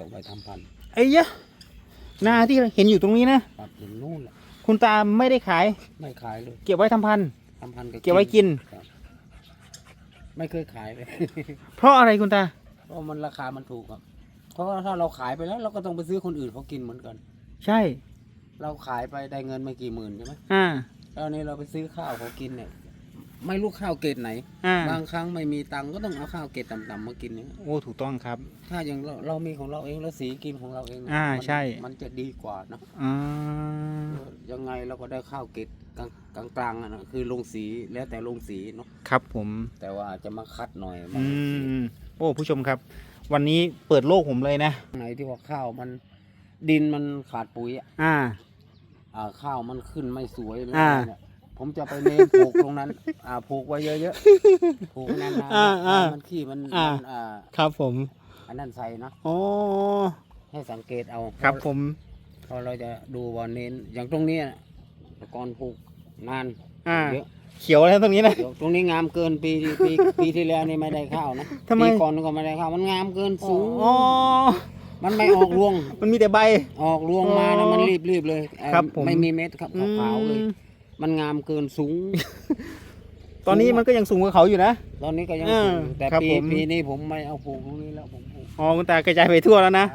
ก็ไว้ทำพันธุ์ไอ้ยะนาที่เห็นอยู่ตรงนี้นะ ครับอย่างนู่นแหละคุณตาไม่ได้ขาย ไม่ขายเลยเก็บไว้ทำพันธุ์ทำพันธุ์ก็เก็บไว้กิน ครับไม่เคยขายเลย เพราะอะไรคุณตา เพราะมันราคามันถูกครับเพราะว่าถ้าเราขายไปแล้ว เราก็ต้องไปซื้อคนอื่นเขากินเหมือนกัน ใช่ เราขายไปได้เงินไม่กี่หมื่นใช่ไหมอ่า แล้วอันนี้เราไปซื้อข้าวเขากินเนี่ย ไม่รู้ข้าวเกรดไหน อ่าบางครั้งไม่มีตังค์ก็ต้องเอาข้าวเกรดต่ำๆมากินเนี่ยโอ้ถูกต้องครับ ถ้าอย่างเราเรามีของเราเองแล้วสีกินของเราเองอ่ามันใช่ มันจะดีกว่าเนอะอ่ายังไงเราก็ได้ข้าวเกรดกลางกลางๆอะนะคือลงสีแล้วแต่ลงสีเนาะครับผม แต่ว่าจะมาคัดหน่อยอืมโอ้ผู้ชมครับ วันนี้เปิดโลกผมเลยนะ ไหนที่ว่าข้าวมันดินมันขาดปุ๋ยอะอ่า อ่าข้าวมันขึ้นไม่สวยเลยอ่า เนี่ย ผมจะไปเน้นปลูกตรงนั้น อ่าปลูกไว้เยอะๆปลูกนานๆอ่าอ่ามันขี้มันอ่ามั นอ่าครับผมอันนั้นใส่นะโอ้ให้สังเกตเอาครับผมเพราะเราจะดูว่าเน้นอย่างตรงเนี้ยแต่ก่อนปลูกนานอ่าเยอะเขียวแล้วตรงนี้นะ เดี๋ยวตรงนี้งามเกินปีที่ปีปีที่แล้วนี่ไม่ได้ข้าวนะทำไม ปีก่อนก็ไม่ได้ข้าวมันงามเกินสูงอ๋อมันไม่ออกรวง มันมีแต่ใบ ออกรวงมานะอ๋อมันรีบรีบเลยเอ่อครับผม ไม่มีเม็ดครับขาวๆเลย อืม มันงามเกินสูง ตอนนี้มันก็ยังสูงกว่าเขาอยู่นะ ตอนนี้ก็ยังเออสูงแต่ครับปีผม ปีนี้ผมไม่เอาปลูกตรงนี้แล้วผมปลูก อ๋อคุณตากระจายไปทั่วแล้วนะ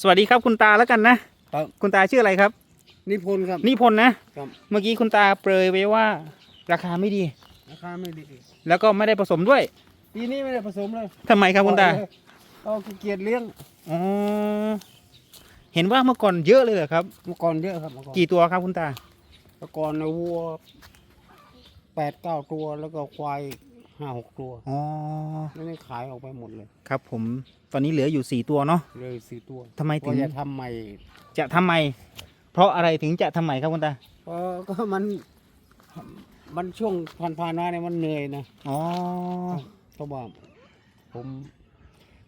สวัสดีครับคุณตาแล้วกันนะครับ คุณตาชื่ออะไรครับ นิพนธ์ครับ นิพนธ์นะครับ เมื่อกี้คุณตาเปรยไว้ว่า ราคาไม่ดี ราคาไม่ดีแล้วก็ไม่ได้ผสมด้วยปีนี้ไม่ได้ผสมเลยทำไมครับคุณตาปล่อยเลยเอาขี้เกียจเลี้ยงอ๋อเห็นว่าเมื่อก่อนเยอะเลยเหรอครับ เมื่อก่อนเยอะครับเมื่อก่อนกี่ตัวครับคุณตา เมื่อก่อนนะวัวแปดเก้าตัวแล้วก็ควายห้าหกตัวอ๋อ แล้วนี่ขายออกไปหมดเลยครับผม ตอนนี้เหลืออยู่สี่ตัวเนาะ เลยสี่ตัวทำไมถึว่างจะทำใหม่จะทำไม เพราะอะไรถึงจะทำไมครับคุณตาเพราะก็มัน มันช่วงผ่านๆมาเนี่ยมันเหนื่อยนะอ๋อ เพราะว่าผม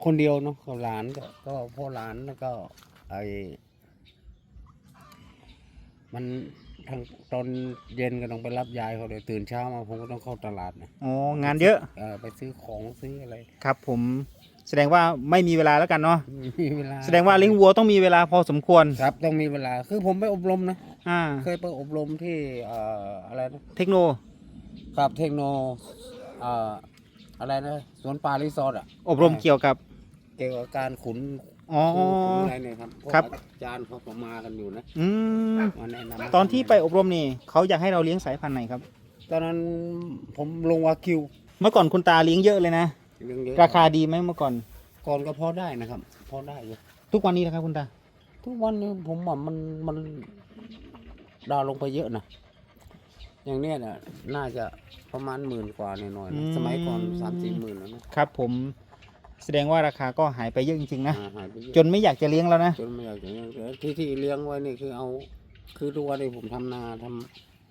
คนเดียวเนาะกับหลานก็ก็พ่อหลานแล้วก็ไอมัน ทางตอนเย็นก็ต้องไปรับยายเขาเลยตื่นเช้ามาผมก็ต้องเข้าตลาดนะอ๋องานเยอะเออไปซื้อของซื้ออะไรครับ ผมแสดงว่าไม่มีเวลาแล้วกันเนาะไม่มีเวลาแสดงว่าเลี้ยงวัวต้องมีเวลาพอสมควรครับต้องมีเวลาคือผมไปอบรมนะอ่าเคยไปอบรมที่เอ่ออะไรนะเทคโนครับเทคโนเอ่ออะไรนะสวนป่ารีสอร์ทอะอบรมเกี่ยวกับ เกี่ยวกับการขุน อ๋อขุนขุนอะไรเนี่ยครับพวกครับอาจารย์เขาก็มากันอยู่นะอืมมาแนะนำตอนที่ไปอบรมนี่เขาอยากให้เราเลี้ยงสายพันธุ์ไหนครับ ตอนนั้นผมลงวาคิวเมื่อก่อนคุณตาเลี้ยงเยอะเลยนะ เรื่องเยอะราคาดีไหมเมื่อก่อน ก่อนก็พอได้นะครับ พอได้อยู่ทุกวันนี้นะครับคุณตา ทุกวันนี้ผมว่ามันมันดาวลงไปเยอะนะอย่างเนี้ยน่ะน่าจะประมาณหมื่นกว่าหน่อยๆนะสมัยก่อนสามสี่หมื่นแล้วนะครับผม แสดงว่าราคาก็หายไปเยอะจริงๆนะ อ่าหายไปเยอะจนไม่อยากจะเลี้ยงแล้วนะ จนไม่อยากจะเลี้ยงแต่ที่ที่เลี้ยงไว้นี่คือเอา คือทุกวันนี้ผมทำนาท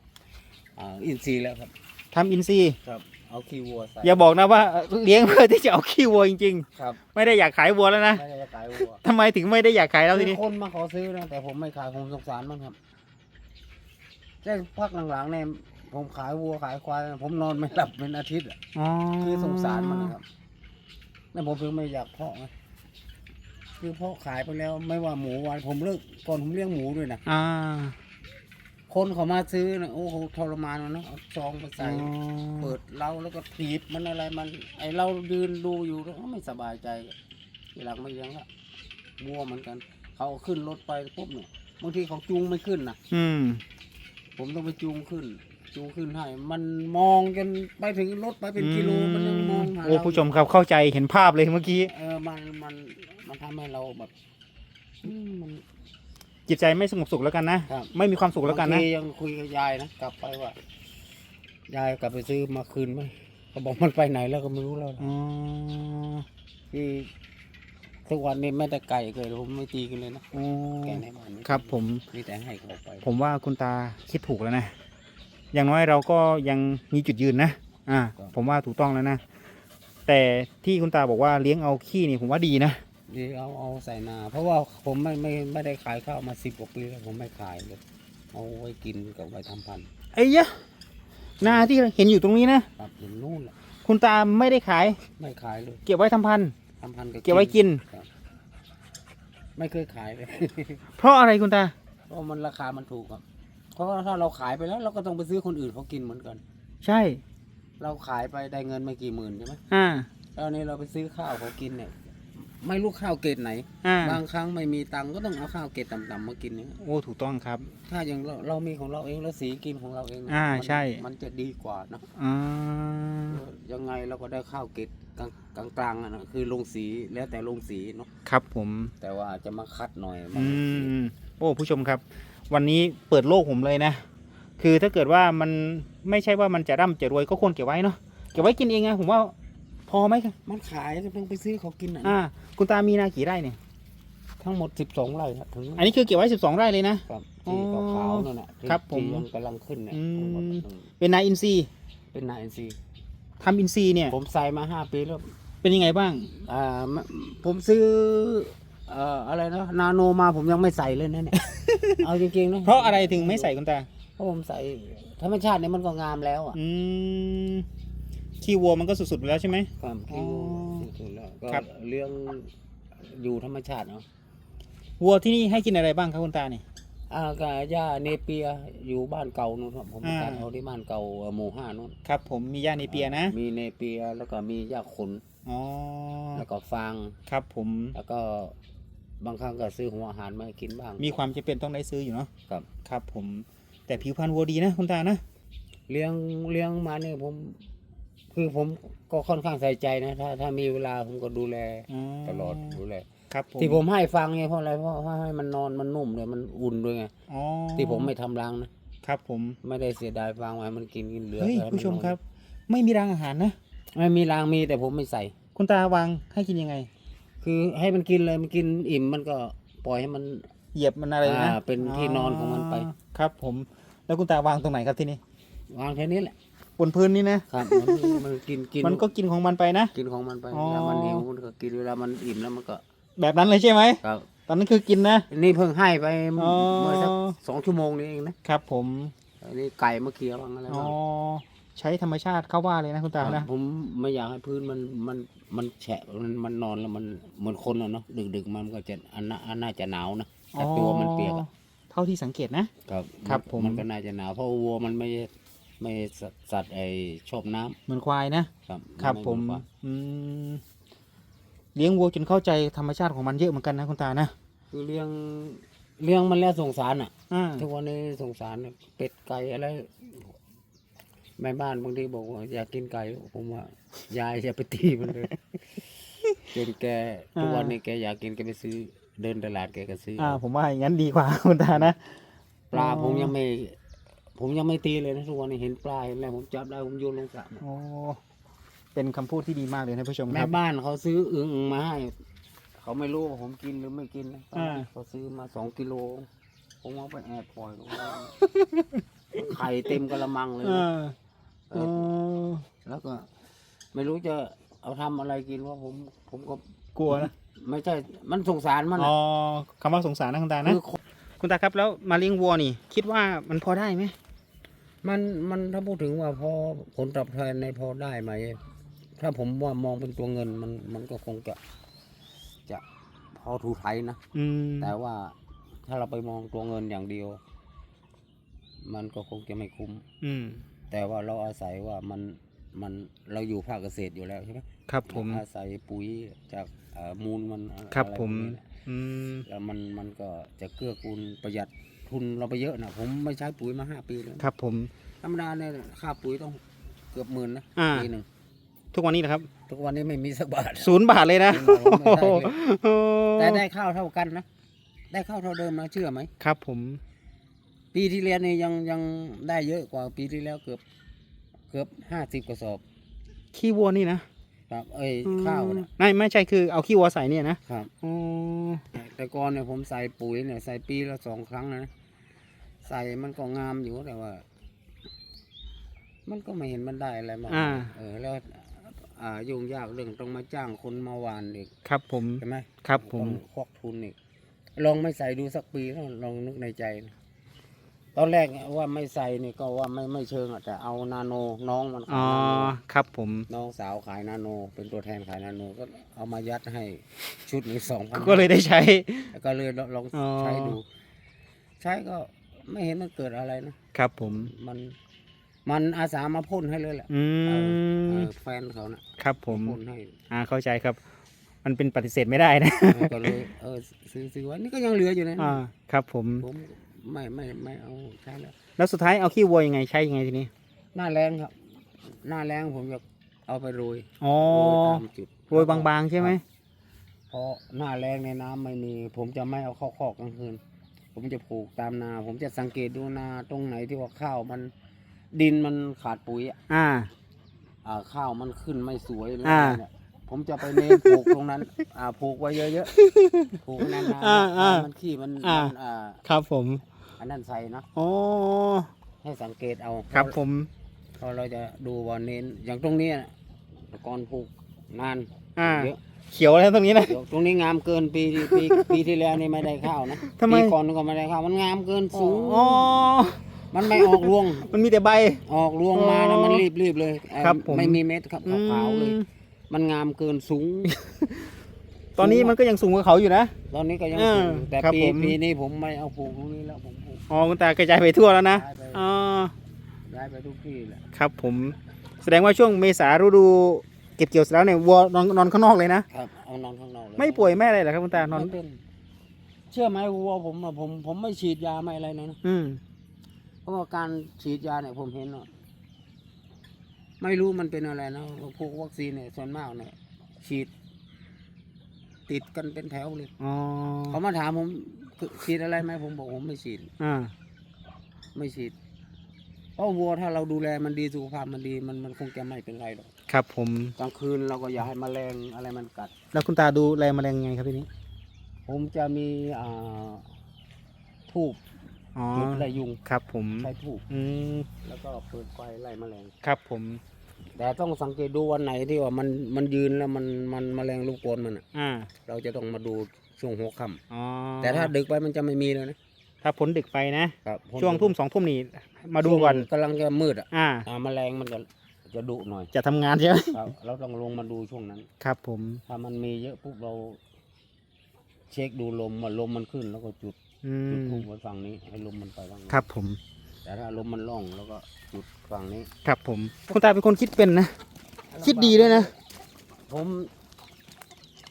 ำอ่าอินทรีย์แล้วครับ ทำอินทรีย์ครับ เอาขี้วัวใส่อย่าบอกนะว่าเลี้ยงเพื่อที่จะเอาขี้วัวจริงครับๆ ไม่ได้อยากขายวัวแล้วนะ ไม่ได้จะขายวัวทำไมถึงไม่ได้อยากขายแล้วทีมีนี้คนมาขอซื้อนะแต่ผมไม่ขายผมสงสารมันครับแต่พักหลังๆเนี่ยผมขายวัวขายควาย ผมนอนไม่หลับเป็นอาทิตย์อะอ๋อคือสงสารมันนะครับ แล้วผมถึงไม่อยากเพาะไงคือเพาะขายไปแล้ว ไม่ว่าหมูวันผมเลิกก่อนผมเลี้ยงหมูด้วยนะอ่าคนเขามาซื้อนะโอ้โหทรมานมันเนอะเอาซองไปใส่ อ๋อเปิดเล้าแล้วก็ถีบมันอะไรมัน ไอเรายืนดูอยู่แล้วก็ไม่สบายใจทีหลังไม่เลี้ยงละวัวเหมือนกัน เขาเอาขึ้นรถไปปุ๊บเนี่ยบางทีเขาจูงไม่ขึ้นนะอืม ผมต้องไปจูงขึ้น จูงขึ้นให้ มันมองจนไปถึงรถไปเป็นกิโลมันยังมองหาโอ้เราผู้ชมครับเข้าใจเห็นภาพเลยเมื่อกี้ เออมันมันมันทำให้เราแบบอืมมัน จิตใจไม่สงบสุขแล้วกันนะ ครับ ไม่มีความสุขแล้วกันนะ บางทียังคุยกับยายนะกลับไปว่ายายกลับไปซื้อมาคืนไหมเขาบอกมันไปไหนแล้วก็ไม่รู้แล้วนะอ๋อ คือทุกวันนี้แม้แต่ไก่เกิดผมไม่ตีกันเลยนะอ๋อ แกในบ้านไม่ตีครับผม มีแต่ให้เขาไปผมว่าคุณตาคิดถูกแล้วนะ อย่างน้อยเราก็ยังมีจุดยืนนะ อ่า ผมว่าถูกต้องแล้วนะ แต่ที่คุณตาบอกว่าเลี้ยงเอาขี้นี่ผมว่าดีนะนี่เอาเอาใส่นา เพราะว่าผมไม่ไม่ไม่ได้ขายข้าวมาสิบกว่าปีแล้วผมไม่ขายเลยเอาไว้กินกับไว้ทำพันธุ์ไอ้ยะนาที่เห็นอยู่ตรงนี้นะครับอย่างนู่นแหละคุณตาไม่ได้ขาย ไม่ขายเลยเก็บไว้ทำพันธุ์ทำพันธุ์เก็บไว้กิน ครับไม่เคยขายเลย เพราะอะไรคุณตา เพราะมันราคามันถูกครับ เพราะว่าถ้าเราขายไปแล้วเราก็ต้องไปซื้อคนอื่นเขากินเหมือนกัน ใช่ เราขายไปได้เงินไม่กี่หมื่นใช่ไหมอ่า แล้วอันนี้เราไปซื้อข้าวเขากินเนี่ย ไม่รู้ข้าวเกรดไหน อ่า บางครั้งไม่มีตังค์ก็ต้องเอาข้าวเกรดต่ำๆมากินเนี่ยโอ้ ถูกต้องครับ ถ้าอย่างเราเรามีของเราเองแล้วสีกินของเราเองอ่ามันใช่ มันจะดีกว่านะอ่า ยังไงเราก็ได้ข้าวเกรดกลางกลางๆอะนะคือลงสีแล้วแต่ลงสีเนาะครับผม แต่ว่าจะมาคัดหน่อยอืม โอ้ ผู้ชมครับ วันนี้เปิดโลกผมเลยนะ คือถ้าเกิดว่ามันไม่ใช่ว่ามันจะร่ำจะรวยก็ควรเก็บไว้เนาะเก็บไว้กินเองนะผมว่าพอไหมครับมันขายก็ต้องไปซื้อเขากินอะอ่าคุณตามีนากี่ไร่เนี่ยทั้งหมดสิบสองไร่ครับถึงอันนี้คือเก็บไว้สิบสองไร่เลยนะครับอ๋อที่ขาวๆนั่นแหละที่ครับผมที่ยังกำลังขึ้นเนี่ยอืมทั้งหมดเป็นนาอินทรีย์เป็นนายซีทำอินทรีย์เนี่ย ผมใส่มาห้าปีแล้ว เป็นยังไงบ้าง อ่าไม่ผมซื้อ เอ่ออะไรนะนาโนมาผมยังไม่ใส่เลยนะเนี่ย เอาจริงๆนะเพราะอะไรถึงไม่ใส่คุณตา เพราะผมใส่ธรรมชาติเนี่ยมันก็งามแล้วอะอืมขี้วัวมันก็สุดๆไปแล้วใช่ไหม ความคิวอ๋อสุดๆแล้วก็ครับเลี้ยงอยู่ธรรมชาติเนาะวัวที่นี่ให้กินอะไรบ้างครับคุณตาเนี่ยอ่ากาย่าเนเปียอยู่บ้านเก่านู่นครับผมอ่า ตัดเอาที่บ้านเก่าเอ่อหมู่ห้านู่นครับ ผมมีย่าในเปียนะ มีเนเปียแล้วก็มีย่าขนอ๋อ แล้วก็ฟาง ครับผม แล้วก็ บางครั้งก็ซื้อหัวอาหารมาให้กินบ้าง มีความจำเป็นต้องได้ซื้ออยู่เนาะครับ ครับผมแต่ผิวพรรณวัวดีนะคุณตานะเลี้ยงเลี้ยงมาเนี่ยผม คือผมก็ค่อนข้างใส่ใจนะ ถ้าถ้ามีเวลาผมก็ดูแลตลอดดูแลครับผมที่ผมให้ฟังเนี่ยเพราะอะไรเพราะว่าให้มันนอนมันนุ่มเลยมันอุ่นด้วยไงอ๋อที่ผมไม่ทำรังนะครับผมไม่ได้เสียดายฟังไว้มันกินกินเหลือเฮ้ยให้นผู้ชมนอนครับ ไม่มีรางอาหารนะ ไม่มีรังมีแต่ผมไม่ใส่ คุณตาวางให้กินยังไง คือให้มันกินเลยมันกินอิ่มมันก็ปล่อยให้มัน เหยียบมันอะไรนะอ่าเป็นที่นอนของมันไป ครับ ผม แล้วคุณตาวางตรงไหนครับที่นี่วางแค่นี้แหละบนพื้นนี่นะ ครับมันมันกินกินมันก็กินของมันไปนะ กินของมันไปอ๋อ เวลามันหิวมันก็กินเวลามันอิ่มแล้วมันก็แบบนั้นเลยใช่ไหม ครับตอนนั้นคือกินนะ นี่เพิ่งให้ไปอ๋อเมื่อสักสองชั่วโมงนี้เองนะครับผม อันนี้ไก่มะเขียบ้างอะไรอ๋อบ้าง ใช้ธรรมชาติเข้าว่าเลยนะคุณตาครันะบผมไม่อยากให้พื้นมันมันมันแฉะมันมันนอนแล้วมันเหมือนคนอะเนาะดึกดึกๆมันก็จะอันน่าอันน่าจะหนาวนะแต่ตัวมันเปียกอะเท่าที่สังเกตนะครับครับผมมันก็น่าจะหนาวเพราะวัวมันไม่ไม่สัตว์สัตว์ไอชอบน้ำเหมือนควายนะครับครับไผมเหอนว่าอืมเลี้ยงวัวจนเข้าใจธรรมชาติของมันเยอะเหมือนกันนะคุณตานะคือเลี้ยงเลี้ยงมันแล้วสงสารอะอ่าทุกวันนี้สงสารเป็ดไก่อะไร แม่บ้านบางทีบอกว่าอยากกินไก่ผมว่ายายอย่าไปตีมันเลยจนแกทุกวันนี้แกอยากกินแกไปซื้อเดินตลาดแกก็ซื้อออ่า ผมว่าอย่างนั้นดีกว่าคุณตานะปลาอ๋อผมยังไม่ ผมยังไม่ตีเลยนะทุกวันนี้เห็นปลาเห็นอะไรผมจับได้ผมโยนลงสระโอ้เป็นคำพูดที่ดีมากเลยนะผู้ชมคแม่รับบ้านเขาซื้ออึ่งมาให้เขาไม่รู้ว่าผมกินหรือไม่กินนะอ่าเขาซื้อมาสองกิโลผมเอาไปแอบปล่อยลงไว้ไข่เต็มกระมังเลย เอนะอเอเอออแล้วก็ ไม่รู้จะเอาทำอะไรกินว่าผม ผมก็กลัวนะไม่ใช่ มันสงสารมันอ๋อะอคำว่าสงสารนะคุณตานะ คือคนคุณตาครับแล้วมาเลี้ยงวัวนี่ คิดว่ามันพอได้ไหมมันมันถ้าพูดถึงว่าพอผลตอบแทนในพอได้ไหม ถ้าผมว่ามองเป็นตัวเงินมันมันก็คงจะ จะพอถูไทยนะ อืมแต่ว่าถ้าเราไปมองตัวเงินอย่างเดียว มันก็คงจะไม่คุ้ม อืม แต่ว่าเราอาศัยว่ามันมันเราอยู่ภาคเกษตรอยู่แล้วใช่ไหมครับผมอาศัยปุ๋ยจากเอ่อมูลมันอะครับอะไรผมพวกนี้นะอืมแล้วมันมันก็จะเกื้อกูลประหยัดทุนเราไปเยอะนะผมไม่ใช้ปุ๋ยมาห้าปีแล้วครับผมธรรมดาเนี่ยค่าปุ๋ยต้องเกือบหมื่นนะอ่าปีหนึ่งทุกวันนี้นะครับ ทุกวันนี้ไม่มีสักบาทศูนย์บาทเลยนะศูนย์บาทไม่ได้เลยโอ้แต่ได้ข้าวเท่ากันนะได้ข้าวเท่าเดิมนะเชื่อไหมครับผม ปีที่แล้วเนี่ยยังยังได้เยอะกว่าปีที่แล้วเกือบเกือบห้าสิบกระสอบ ขี้วัวนี่นะครับเอ้ยข้าวนะไม่ไม่ใช่คือเอาขี้วัวใส่เนี่ยนะครับอ๋อแต่ก่อนเนี่ยผมใส่ปุ๋ยเนี่ยใส่ปีละสองครั้งนะ ใส่มันก็งามอยู่แต่ว่า มันก็ไม่เห็นมันได้อะไรมากอ่า เออแล้วอ่ายุ่งยากเรื่องต้องมาจ้างคนมาหวานอีกครับผม ใช่ไหมครับผม ต้องควักทุนอีกลองไม่ใส่ดูสักปีแล้วลองนึกในใจนะ ตอนแรกเนี่ยว่าไม่ใส่นี่ก็ว่าไม่ไม่เชิงอะแต่เอานาโนน้องมันอ๋ขายอนาโนครับผม น้องสาวขายนาโน เป็นตัวแทนขายนาโนก็เอามายัดให้ชุดหนึ่งสองพันก็เลยได้ใช้ ก็เลยลองอ๋อ ใช้ดู ใช้ก็ไม่เห็นมันเกิดอะไรนะครับผม มันมันอาสามาพ่นให้เลยแหละอืเออมเออแฟนเขานะครับผม พ่นให้ อ่าเข้าใจครับ มันเป็นปฏิเสธไม่ได้นะ เออก็เลยเออซื้อซื้อไว้นี่ก็ยังเหลืออยู่นะอ่าครับผม ผม ไม่ไม่ไม่เอาใช้แล้ว แล้วสุดท้ายเอาขี้วัวยังไงใช้ยังไงทีนี้ หน้าแรงครับ หน้าแรงผมจะเอาไปโรยอ๋อ โรยตามจุดโรยบางๆใช่ไหม เพราะหน้าแรงในน้ำไม่มี ผมจะไม่เอาเข้าคอกกลางคืน ผมจะปลูกตามนา ผมจะสังเกตดูนาตรงไหนที่ว่าข้าวมันดินมันขาดปุ๋ยอะอ่า อ่าข้าวมันขึ้นไม่สวยเลยอ่า เนี่ยผมจะไปเน้นปลูกตรงนั้น อ่าปลูกไว้เยอะๆปลูกนานๆอ่าอ่ามันขี้มันอ่ามั นอ่า ครับผม อันนั้นใส่นะโอ้ให้สังเกตเอาครับผมพอเราจะดูว่าเน้นอย่างตรงเนี้ยนะแต่ก่อนปลูกนานอ่าเยอะเขียวแล้วตรงนี้นะเดี๋ยวตรงนี้งามเกินปีปีปีที่แล้วนี่ไม่ได้ข้าวนะทำไมปีก่อนก็ไม่ได้ข้าวมันงามเกินสูงอ๋อมันไม่ออกรวง มันมีแต่ใบ ออกรวงมาแล้วอ๋อมันรีบรีบเลยเอ่อครับผมไม่มีเม็ดครับขาวๆเลยอืมมันงามเกินสูง ตอนนี้มันก็ยังสูงกว่าเขาอยู่นะ ตอนนี้ก็ยังเออสูงแต่ครับปีผมปีนี้ผมไม่เอาปลูกตรงนี้แล้วผมปลูก อ๋อคุณตากระจายไปทั่วแล้วนะย้ายไปอ๋อย้ายไปทุกที่แหละครับผม แสดงว่าช่วงเมษาฤดูเก็บเกี่ยวเสร็จแล้วเนี่ยวัวนอนนอนข้างนอกเลยนะ ครับเอานอนข้างนอกเลยไม่ป่วยไม่อะไรเหรอครับคุณตานอน ไม่เป็นเชื่อไหมวัวผมอะผมผมไม่ฉีดยาไม่อะไรเลยนะอืมเพราะว่าการฉีดยาเนี่ยผมเห็นว่าไม่รู้มันเป็นอะไรนะพวกวัคซีนเนี่ยส่วนมากเนี่ย ฉีด ติดกันเป็นแถวเลยอ๋อเขามาถามผม ฉีดอะไรไหมผมบอกผมไม่ฉีดอ่าไม่ฉีดเพราะวัวถ้าเราดูแลมันดีสุขภาพมันดีมันมันคงจะไม่เป็นไรหรอกครับ ผมกลางคืนเราก็อย่าให้แมลงอะไรมันกัด แล้วคุณตาดูแลแมลงยังไงครับทีนี้ผมจะมีอ่าทูบอ๋อจุดไล่ยุงครับ ผมใช้ทูบอืมแล้วก็เปิดไฟไล่แมลงครับผม แต่ต้องสังเกตดูวันไหนที่ว่ามันมันยืนแล้วมันมันแมลงลูกกลนมันอะอ่าเราจะต้องมาดูช่วงหัวค่อ๋อำแต่ถ้าดึกไปมันจะไม่มีเลยนะถ้าพ้นดึกไปนะ ครับช่วงทุ่มสองทุ่มนี่มาดูก่อนกำลังจะมืดอะอ่า อ่าแมลงมันจะจะดุหน่อย จะทำงานใช่ไหมครับเราต้องลงมาดูช่วงนั้น ครับผม ถ้ามันมีเยอะปุ๊บเรา เช็คดูลมว่าลมมันขึ้นแล้วก็จุดอืจุดมทูบไว้ฝั่งนี้ ให้ลมมันไปฝั่งนี้ครับผม แต่ถ้าลมมันล่องแล้วก็จุดฝั่งนี้ ครับผมคุณตาเป็นคนคิดเป็นนะ คิดดีด้วยนะ ผม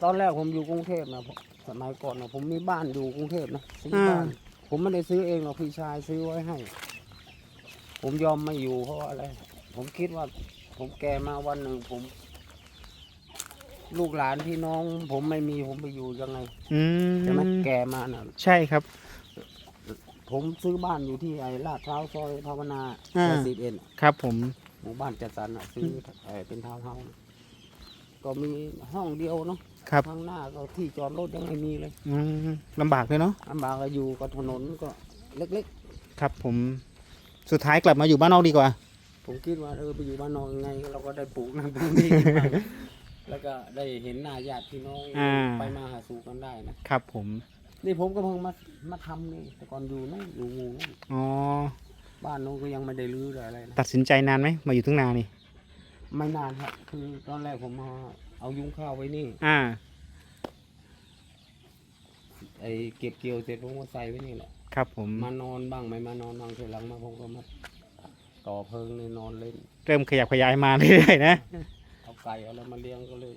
ตอนแรกผมอยู่กรุงเทพนะผมสมัยก่อนนะผมมีบ้านอยู่กรุงเทพนะซื้อบ้าน ผมไม่ได้ซื้อเองหรอกพี่ชายซื้อไว้ให้ ผมยอมไม่อยู่เพราะว่าอะไร ผมคิดว่า ผมแก่มาวันหนึ่งผม ลูกหลานพี่น้อง ผมไม่มีผมไปอยู่ยังไงอืมใช่ไหมแก่มาน่ะ ใช่ครับ ผมซื้อบ้านอยู่ที่ไอ้ลาดพร้าวซอยภาวนาอ่า สิบเอ็นครับผม หมู่บ้านจัดสรรอะซื้อเอ่อเป็นทาวน์เฮาส์ก็มีห้องเดียวเนาะครับข้างหน้าก็ที่จอดรถยังไม่มีเลยอืมลำบากเลยเนาะลำบากก็อยู่กับถนนก็เล็กครับ ผมสุดท้ายกลับมาอยู่บ้านนอกดีกว่า ๆ ผมคิดว่าเออไปอยู่บ้านนอกยังไง เราก็ได้ปลูกนั่นปลูกนี่บ้างแล้วก็ได้เห็นหน้าญาติพี่น้องอ่า ไปมาหาสู่กันได้นะครับผม นี่ผมก็เพิ่งมามาทำนี่แต่ก่อนอยู่นู่นอยู่งูนู่นอ๋อ บ้านนู้นก็ยังไม่ได้รื้อเลยอะไรนะตัดสินใจนานไหมมาอยู่ทุ่งนานี่ ไม่นานครับคือตอนแรกผมมาเอายุ้งข้าวไว้นี่อ่า ไอ้เก็บเกี่ยวเสร็จผมก็ใส่ไว้นี่แหละครับผม มานอนบ้างไม่มานอนบ้างทีหลังมาผมก็มาต่อเพิงในนอนเล่นเริ่มขยับขยายมาเรื่อยๆนะ เอาไก่เอาอะไรมาเลี้ยงก็เลย